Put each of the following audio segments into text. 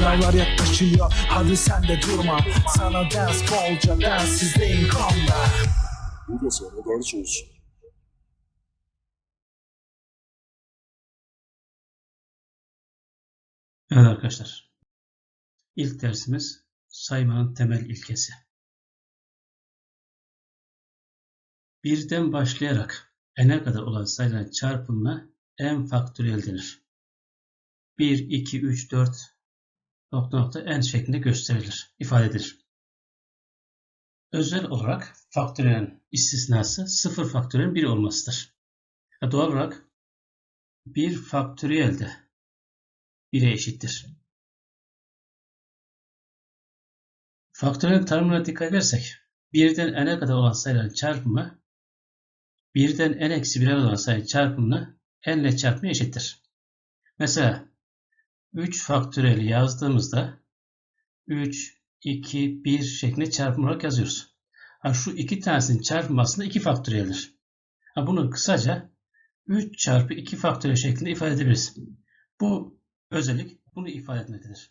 Sınavlar yaklaşıyor hadi sen de durma Sana ders bolca densizliğin komda Bu da sana ders olsun. Evet arkadaşlar. İlk dersimiz saymanın temel ilkesi. Birden başlayarak n'e kadar olan sayıların çarpımına n faktöriyel denir. 1, 2, 3, 4 nokta nokta n şeklinde gösterilir, ifade edilir. Özel olarak faktöriyelin istisnası 0 faktöriyelin 1 olmasıdır. Doğal olarak 1 faktöriyel de 1'e eşittir. Faktörün tanımına dikkat edersek, birden n'e kadar olan sayıların çarpımı, birden n eksi 1'e olan sayının çarpımını n ile çarpmaya eşittir. Mesela 3 faktöriyeli yazdığımızda 3, 2, 1 şeklinde çarpım olarak yazıyoruz. Ha, şu iki tanesinin çarpımı aslında 2 faktöriyeldir. Ha, bunu kısaca 3 çarpı 2 faktöriyel şeklinde ifade edebiliriz. Bu özellik bunu ifade etmektedir.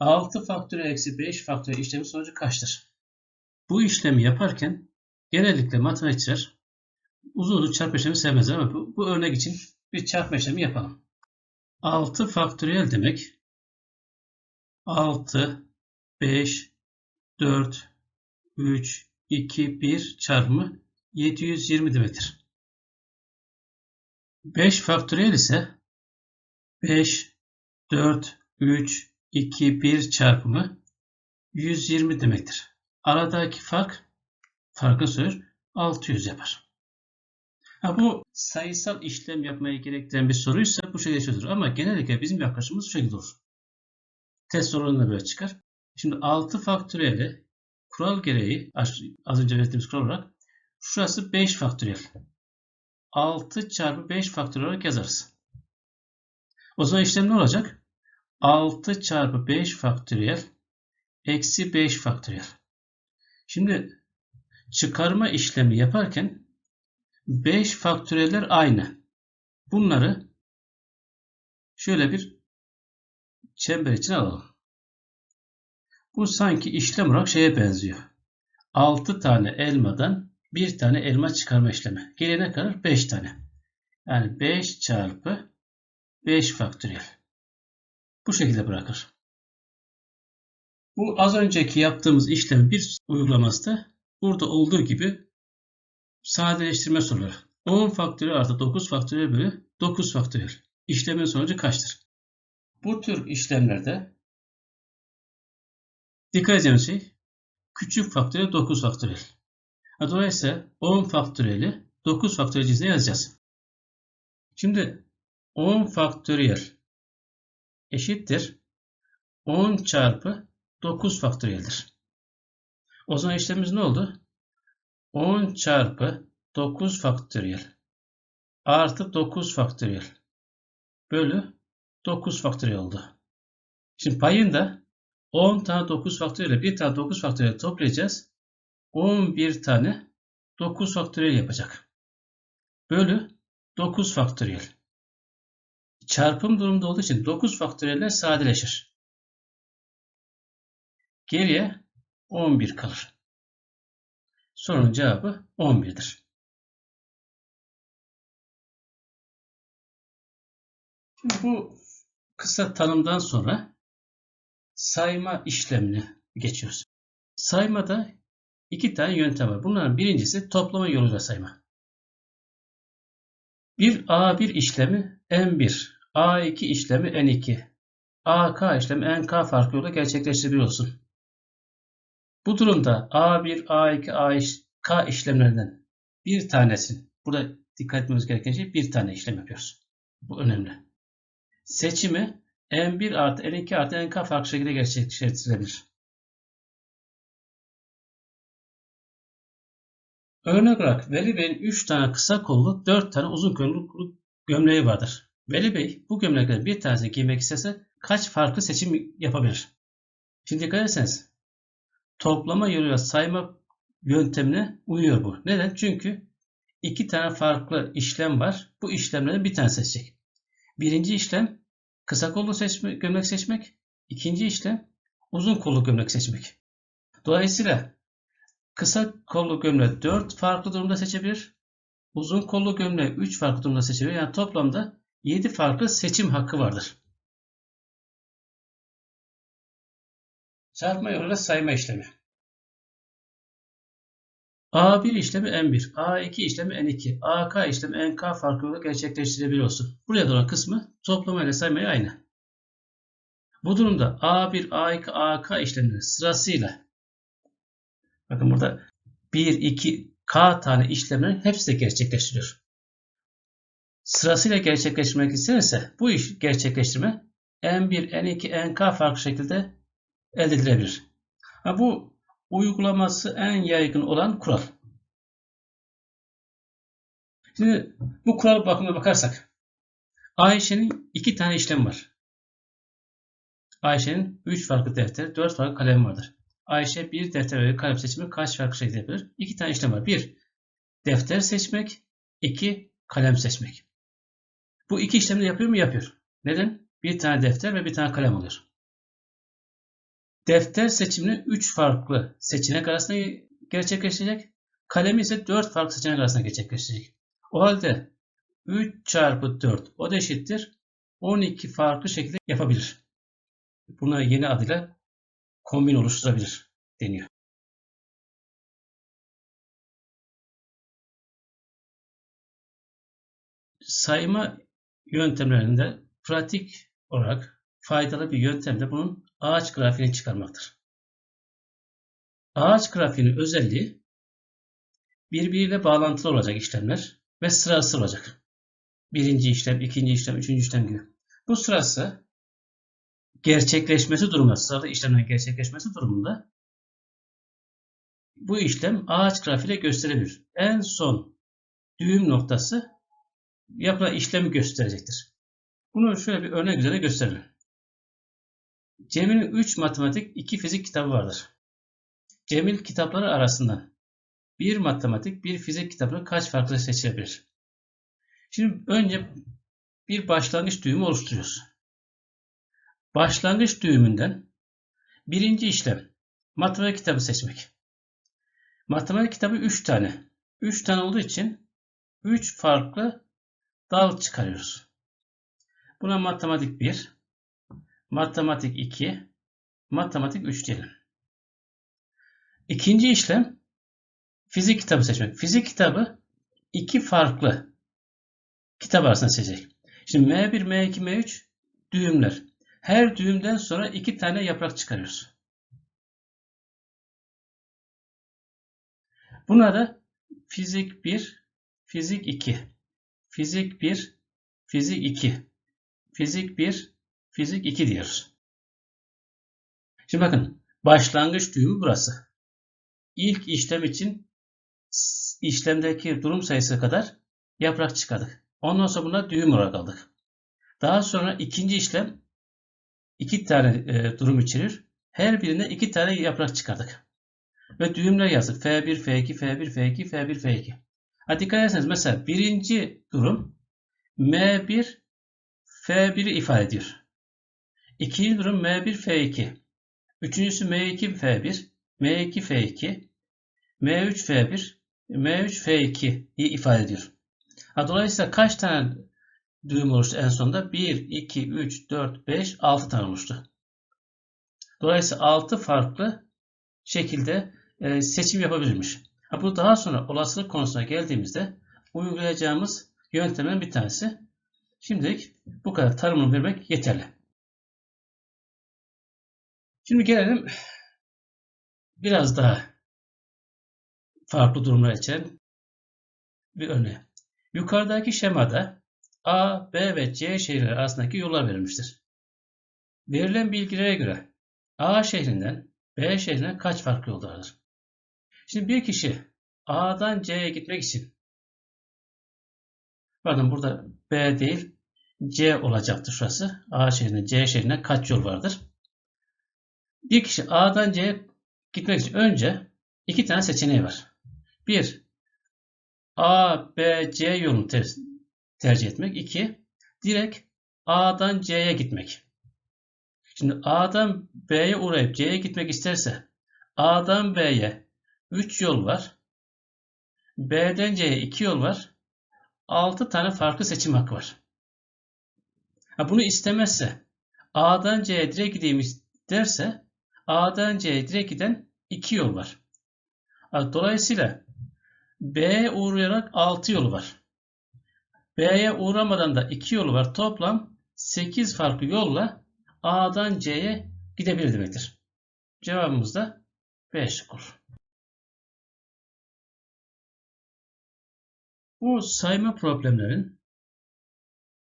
6 faktöriyel eksi 5 faktöriyel işlemin sonucu kaçtır? Bu işlemi yaparken genellikle matematikçiler uzun uzun çarpma işlemi sevmezler ama bu, bu örnek için bir çarpma işlemi yapalım. 6 faktöriyel demek 6, 5, 4, 3, 2, 1 çarpımı 720 demektir. 5 faktöriyel ise 5, 4, 3, 2, 1 çarpımı 120 demektir. Aradaki fark, farkı söylüyor, 600 yapar. Ha, bu sayısal işlem yapmayı gerektiren bir soruysa bu şekilde çözülür. Ama genellikle bizim yaklaşımımız şu şekilde olur. Test sorularında böyle çıkar. Şimdi 6 faktöriyeli kural gereği az önce belirttiğimiz kural olarak şurası 5 faktöriyel. 6 çarpı 5 faktöriyel olarak yazarız. O zaman işlem ne olacak? 6 çarpı 5 faktöriyel eksi 5 faktöriyel. Şimdi çıkarma işlemi yaparken 5 faktöriyeller aynı. Bunları şöyle bir çember için alalım. Bu sanki işlem olarak şeye benziyor. 6 tane elmadan bir tane elma çıkarma işlemi. Gelene kadar 5 tane. Yani 5 çarpı 5 faktöriyel. Bu şekilde bırakır. Bu az önceki yaptığımız işlemin bir uygulaması da burada olduğu gibi sadeleştirme soruları. 10 faktöriyel artı 9 faktöriyel bölü 9 faktöriyel. İşlemin sonucu kaçtır? Bu tür işlemlerde dikkat edeceğimiz şey küçük faktöriyel 9 faktöriyel. Dolayısıyla 10 faktöriyeli 9 faktöriyel cinsinden yazacağız. Şimdi 10 faktöriyel eşittir 10 çarpı 9 faktöriyeldir. O zaman işlemimiz ne oldu? 10 çarpı 9 faktöriyel artı 9 faktöriyel bölü 9 faktöriyel oldu. Şimdi payında 10 tane 9 faktöriyel bir tane 9 faktöriyel toplayacağız. 11 tane 9 faktöriyel yapacak. Bölü 9 faktöriyel. Çarpım durumda olduğu için 9 faktöriyeller sadeleşir. Geriye 11 kalır. Sorunun cevabı 11'dir. Şimdi bu kısa tanımdan sonra sayma işlemini geçiyoruz. Saymada iki tane yöntem var. Bunların birincisi toplama yoluyla sayma. Bir A1 işlemi N1, A2 işlemi N2, AK işlemi NK farkı yoluyla gerçekleştirebiliyorsun. Bu durumda A1, A2, AK işlemlerinden bir tanesin. Burada dikkat etmemiz gereken şey bir tane işlem yapıyoruz. Bu önemli. Seçimi N1 artı N2 artı NK farklı şekilde gerçekleştirilebilir. Örnek olarak Veli Bey'in 3 tane kısa kollu 4 tane uzun kollu gömleği vardır. Veli Bey bu gömleklerden bir tanesini giymek istese kaç farklı seçim yapabilir? Şimdi dikkat ederseniz toplama yoluyla sayma yöntemine uyuyor bu. Neden? Çünkü iki tane farklı işlem var. Bu işlemlerden bir tane seçecek. Birinci işlem kısa kollu seçme, gömlek seçmek. İkinci işlem uzun kollu gömlek seçmek. Dolayısıyla kısa kollu gömleği 4 farklı durumda seçebilir. Uzun kollu gömleği 3 farklı durumda seçebilir. Yani toplamda 7 farklı seçim hakkı vardır. Çarpma yoluyla sayma işlemi. A1 işlemi N1, A2 işlemi N2, AK işlemi NK farklı yolda gerçekleştirebiliyorsun. Buraya doğru kısmı toplama ile saymayı aynı. Bu durumda A1, A2, AK işlemleri sırasıyla bakın burada 1, 2, K tane işlemlerin hepsi de gerçekleştiriyor. Sırasıyla gerçekleştirmek isterse bu iş gerçekleştirme N1, N2, NK farklı şekilde elde edilebilir. Ha, bu uygulaması en yaygın olan kural. Şimdi bu kural bakımına bakarsak Ayşe'nin iki tane işlemi var. Ayşe'nin 3 farklı defter, 4 farklı kalem vardır. Ayşe bir defter ve kalem seçimi kaç farklı şekilde yapılır? İki tane işlem var. Bir, defter seçmek. iki kalem seçmek. Bu iki işlemi yapıyor mu? Yapıyor. Neden? Bir tane defter ve bir tane kalem oluyor. Defter seçimini 3 farklı seçenek arasında gerçekleştirecek. Kalemi ise 4 farklı seçenek arasında gerçekleştirecek. O halde 3 çarpı 4 o da eşittir. 12 farklı şekilde yapabilir. Buna yeni adıyla kombin oluşturabilir deniyor. Sayma yöntemlerinde pratik olarak faydalı bir yöntem de bunun ağaç grafiğini çıkarmaktır. Ağaç grafiğinin özelliği birbiriyle bağlantılı olacak işlemler ve sırası olacak. Birinci işlem, ikinci işlem, üçüncü işlem gibi. Bu sırası gerçekleşmesi durumunda, sıralı işlemlerin gerçekleşmesi durumunda bu işlem ağaç grafiğiyle gösterilir. En son düğüm noktası yapılan işlemi gösterecektir. Bunu şöyle bir örnek üzere gösterelim. Cemil'in 3 matematik, 2 fizik kitabı vardır. Cemil kitapları arasından bir matematik, bir fizik kitabını kaç farklı seçilebilir? Şimdi önce bir başlangıç düğümü oluşturuyoruz. Başlangıç düğümünden birinci işlem matematik kitabı seçmek. Matematik kitabı 3 tane. 3 tane olduğu için 3 farklı dal çıkarıyoruz. Buna matematik 1, matematik 2, matematik 3 diyelim. İkinci işlem fizik kitabı seçmek. Fizik kitabı iki farklı kitap arasında seçecek. Şimdi M1, M2, M3 düğümler. Her düğümden sonra iki tane yaprak çıkarıyoruz. Buna da fizik 1, fizik 2, fizik 1, fizik 2, fizik 1, fizik 2 diyoruz. Şimdi bakın başlangıç düğümü burası. İlk işlem için işlemdeki durum sayısı kadar yaprak çıkardık. Ondan sonra buna düğüm olarak aldık. Daha sonra ikinci işlem iki tane e, durum içerir. Her birine iki tane yaprak çıkardık. Ve düğümler yazdık. F1, F2, F1, F2, F1, F2. Ha dikkat ederseniz mesela birinci durum M1 F1'i ifade ediyor. İkinci durum M1 F2. Üçüncüsü M2 F1, M2 F2, M3 F1, M3 F2'yi ifade ediyor. Dolayısıyla kaç tane düğüm oluştu en sonunda? 1, 2, 3, 4, 5, 6 tane oluştu. Dolayısıyla 6 farklı şekilde e, seçim yapabilirmiş. Ha, bu daha sonra olasılık konusuna geldiğimizde uygulayacağımız yöntemlerin bir tanesi. Şimdilik bu kadar tanımını vermek yeterli. Şimdi gelelim biraz daha farklı durumlar için bir örneğe. Yukarıdaki şemada A, B ve C şehirleri arasındaki yollar verilmiştir. Verilen bilgilere göre A şehrinden B şehrine kaç farklı yol vardır? Şimdi bir kişi A'dan C'ye gitmek için bakın burada B değil C olacaktır şurası. A şehrine C şehrine kaç yol vardır? Bir kişi A'dan C'ye gitmek için önce iki tane seçeneği var. Bir, A, B, C yolunu ter tercih etmek. İki, direkt A'dan C'ye gitmek. Şimdi A'dan B'ye uğrayıp C'ye gitmek isterse A'dan B'ye 3 yol var. B'den C'ye 2 yol var. 6 tane farklı seçim hakkı var. Ha, bunu istemezse A'dan C'ye direkt gideyim derse A'dan C'ye direkt giden 2 yol var. Dolayısıyla B'ye uğrayarak 6 yolu var. B'ye uğramadan da 2 yolu var. Toplam 8 farklı yolla A'dan C'ye gidebilir demektir. Cevabımız da B olur. Bu sayma problemlerin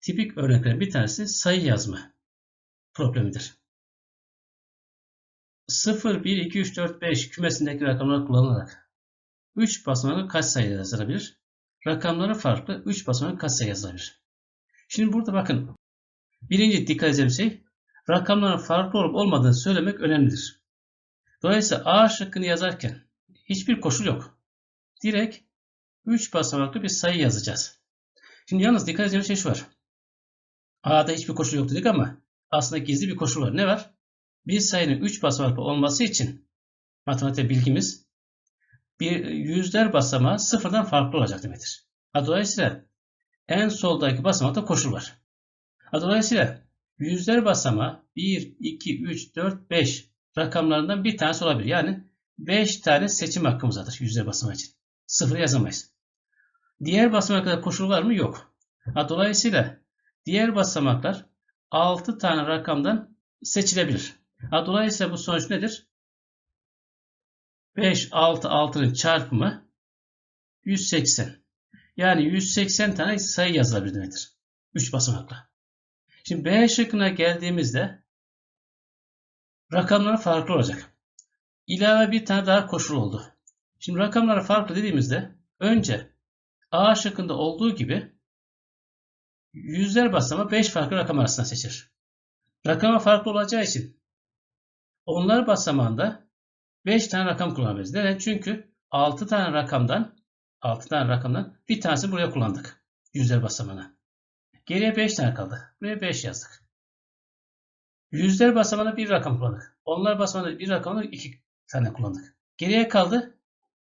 tipik örneklerinden bir tanesi sayı yazma problemidir. 0, 1, 2, 3, 4, 5 kümesindeki rakamlar kullanılarak 3 basamaklı kaç sayı yazılabilir? Rakamları farklı 3 basamaklı kaç sayı yazılabilir? Şimdi burada bakın birinci dikkat edeceğim şey rakamların farklı olup olmadığını söylemek önemlidir. Dolayısıyla A şıkkını yazarken hiçbir koşul yok. Direkt 3 basamaklı bir sayı yazacağız. Şimdi yalnız dikkat edeceğimiz şey şu var. A'da hiçbir koşul yok dedik ama aslında gizli bir koşul var. Ne var? Bir sayının 3 basamaklı olması için matematik bilgimiz bir yüzler basamağı sıfırdan farklı olacak demektir. Dolayısıyla en soldaki basamakta koşul var. Dolayısıyla yüzler basamağı 1, 2, 3, 4, 5 rakamlarından bir tanesi olabilir. Yani 5 tane seçim hakkımız vardır yüzler basamağı için. Sıfır yazamayız. Diğer basamaklarda koşul var mı? Yok. Dolayısıyla diğer basamaklar 6 tane rakamdan seçilebilir. Ha, dolayısıyla bu sonuç nedir? 5, 6, 6'nın çarpımı 180. Yani 180 tane sayı yazılabilir demektir. 3 basamakla. Şimdi B şıkkına geldiğimizde rakamlar farklı olacak. İlave bir tane daha koşul oldu. Şimdi rakamlar farklı dediğimizde önce A şıkkında olduğu gibi yüzler basamağı 5 farklı rakam arasında seçer. Rakama farklı olacağı için onlar basamağında 5 tane rakam kullanabiliriz. Neden? Çünkü 6 tane rakamdan 6 tane rakamdan bir tanesi buraya kullandık. Yüzler basamağına. Geriye 5 tane kaldı. Buraya 5 yazdık. Yüzler basamağına bir rakam kullandık. Onlar basamağında bir rakamda 2 tane kullandık. Geriye kaldı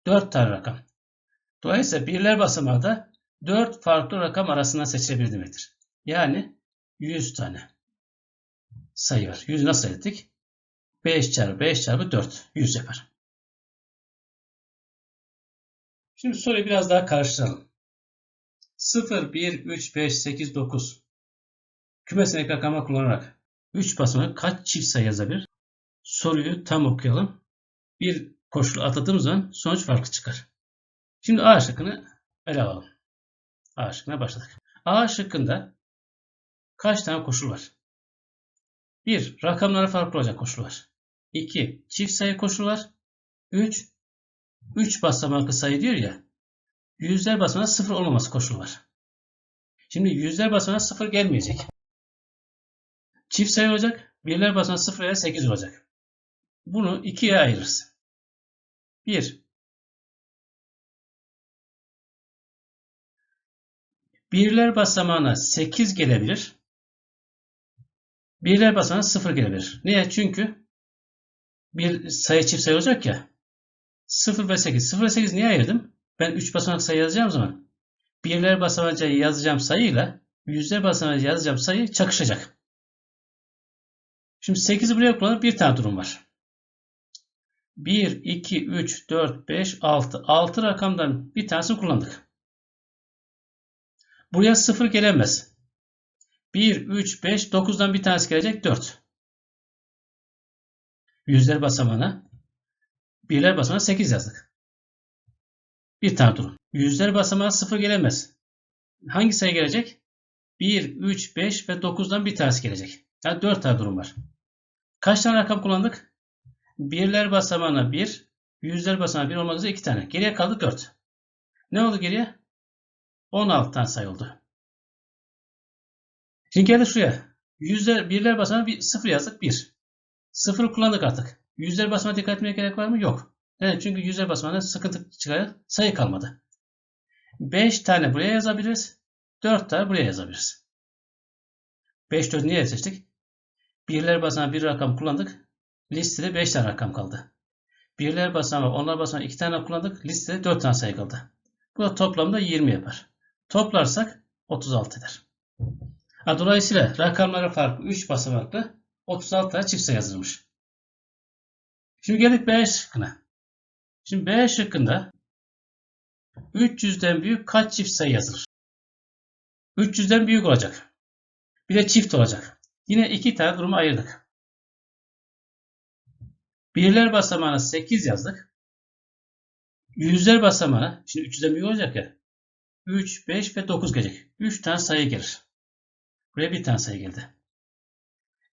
4 tane rakam. Dolayısıyla birler basamağı da 4 farklı rakam arasından seçilebilir demektir. Yani 100 tane sayı var. 100 nasıl ettik? 5 çarpı 5 çarpı 4. 100 yapar. Şimdi soruyu biraz daha karıştıralım. 0, 1, 3, 5, 8, 9 kümesindeki rakamlar kullanarak 3 basamak kaç çift sayı yazabilir? Soruyu tam okuyalım. Bir koşul atladığımız zaman sonuç farklı çıkar. Şimdi A şıkkını ele alalım. A şıkkına başladık. A şıkkında kaç tane koşul var? 1. Rakamları farklı olacak koşul var. 2. Çift sayı koşulu var. 3. 3 basamaklı sayı diyor ya. Yüzler basamağı 0 olmaması koşulu var. Şimdi yüzler basamağı 0 gelmeyecek. Çift sayı olacak. Birler basamağı 0 ile 8 olacak. Bunu ikiye ayırırız. 1. Birler basamağına 8 gelebilir. Birler basamağına 0 gelebilir. Niye? Çünkü bir sayı çift sayı olacak ya. 0 ve 8. 0 ve 8 niye ayırdım? Ben 3 basamak sayı yazacağım zaman birler basamağı yazacağım sayıyla yüzler basamağı yazacağım sayı çakışacak. Şimdi 8'i buraya kullanıp bir tane durum var. 1, 2, 3, 4, 5, 6. 6 rakamdan bir tanesini kullandık. Buraya 0 gelemez. 1, 3, 5, 9'dan bir tanesi gelecek 4. Yüzler basamağına birler basamağına 8 yazdık. Bir tane durum. Yüzler basamağı 0 gelemez. Hangi sayı gelecek? 1, 3, 5 ve 9'dan bir tanesi gelecek. Yani 4 tane durum var. Kaç tane rakam kullandık? Birler basamağına 1, yüzler basamağına 1 olmak üzere 2 tane. Geriye kaldı 4. Ne oldu geriye? 16 tane sayı oldu. Şimdi geldik şuraya. Yüzler, birler basamağına bir 0 yazdık 1. 0'ı kullandık artık. Yüzler basamağına dikkat etmeye gerek var mı? Yok. Neden? Çünkü yüzler basamağında sıkıntı çıkar sayı kalmadı. 5 tane buraya yazabiliriz. 4 tane buraya yazabiliriz. 5 4 niye seçtik? Birler basamağı bir rakam kullandık. Listede 5 tane rakam kaldı. Birler basamağı onlar basamağı 2 tane kullandık. Listede 4 tane sayı kaldı. Bu da toplamda 20 yapar. Toplarsak 36 eder. Dolayısıyla rakamları farklı 3 basamaklı 36 tane çift sayı yazılmış. Şimdi geldik B şıkkına. Şimdi B şıkkında 300'den büyük kaç çift sayı yazılır? 300'den büyük olacak. Bir de çift olacak. Yine iki tane durumu ayırdık. Birler basamağına 8 yazdık. Yüzler basamağına, şimdi 300'den büyük olacak ya. 3, 5 ve 9 gelecek. 3 tane sayı gelir. Buraya bir tane sayı geldi.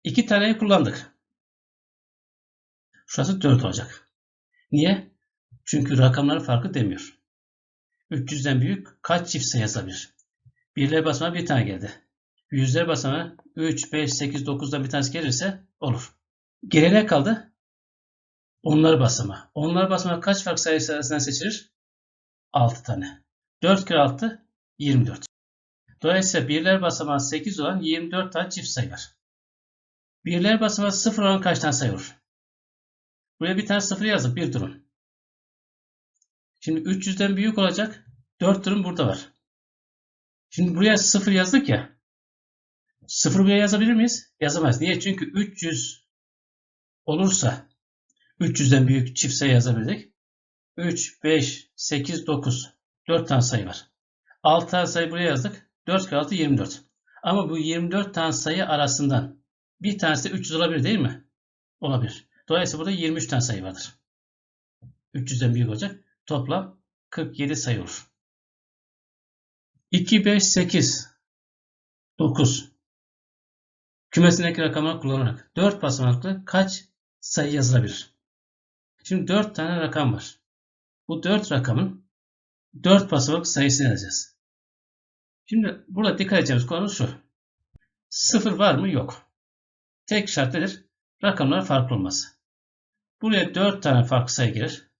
2 taneyi kullandık. Şurası 4 olacak. Niye? Çünkü rakamları farklı demiyor. 300'den büyük kaç çift sayı yazabilir? Birler basamağı bir tane geldi. Yüzler basamağı 3, 5, 8, 9'dan bir tanesi gelirse olur. Geriye ne kaldı? Onlar basamağı. Onlar basamağı kaç farklı sayı arasından seçilir? 6 tane. 4 kere 6 24. Dolayısıyla birler basamağı 8 olan 24 tane çift sayı var. Birler basamağı 0 olan kaç tane sayı olur? Buraya bir tane 0 yazdık. Bir durum. Şimdi 300'den büyük olacak. 4 durum burada var. Şimdi buraya 0 yazdık ya. 0 buraya yazabilir miyiz? Yazamayız. Niye? Çünkü 300 olursa 300'den büyük çift sayı yazabildik. 3, 5, 8, 9. 4 tane sayı var. 6 tane sayı buraya yazdık. 4 kere 6 24. Ama bu 24 tane sayı arasından bir tanesi de 300 olabilir değil mi? Olabilir. Dolayısıyla burada 23 tane sayı vardır. 300'den büyük olacak. Toplam 47 sayı olur. 2, 5, 8, 9. Kümesindeki rakamları kullanarak 4 basamaklı kaç sayı yazılabilir? Şimdi 4 tane rakam var. Bu 4 rakamın 4 basamak sayısını yazacağız. Şimdi burada dikkat edeceğimiz konu şu. 0 var mı? Yok. Tek şart nedir? Rakamlar farklı olması. Buraya 4 tane farklı sayı gelir.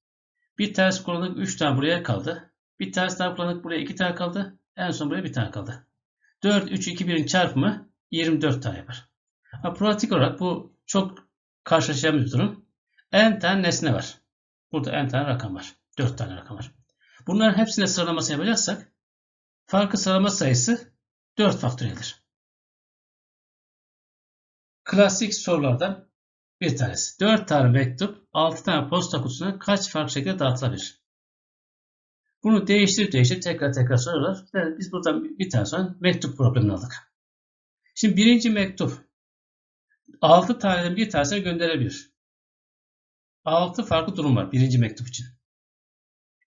Bir tanesi kullandık 3 tane buraya kaldı. Bir tanesi daha kullandık buraya 2 tane kaldı. En son buraya bir tane kaldı. 4, 3, 2, 1'in çarpımı 24 tane yapar. Ha, pratik olarak bu çok karşılaşacağımız bir durum. N tane nesne var. Burada N tane rakam var. 4 tane rakam var. Bunların hepsine sıralaması yapacaksak farklı sıralama sayısı 4 faktöriyeldir. Klasik sorulardan bir tanesi. 4 tane mektup 6 tane posta kutusuna kaç farklı şekilde dağıtılabilir? Bunu değiştirip değiştirip tekrar tekrar soruyorlar. Ve biz buradan bir tane sonra mektup problemini aldık. Şimdi birinci mektup 6 taneden bir tanesine gönderebilir. 6 farklı durum var birinci mektup için.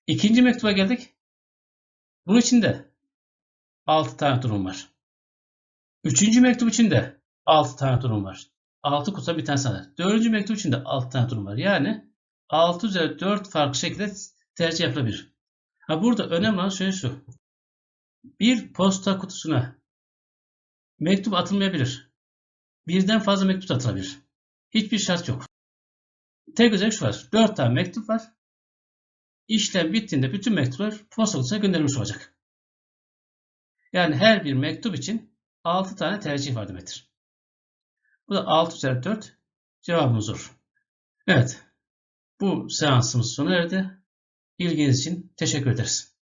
İkinci mektuba geldik. Bunun için de 6 tane durum var. Üçüncü mektup için de 6 tane durum var. 6 kutuda bir tane sana. Dördüncü mektup için de 6 tane durum var. Yani 6 üzeri 4 farklı şekilde tercih yapılabilir. Ha burada önemli olan şey şu. Bir posta kutusuna mektup atılmayabilir. Birden fazla mektup atılabilir. Hiçbir şart yok. Tek özellik şu var. 4 tane mektup var. İşlem bittiğinde bütün mektuplar posta kutusuna gönderilmiş olacak. Yani her bir mektup için 6 tane tercih var demektir. Bu da 6 üzeri 4 cevabımız olur. Evet. Bu seansımız sona erdi. İlginiz için teşekkür ederiz.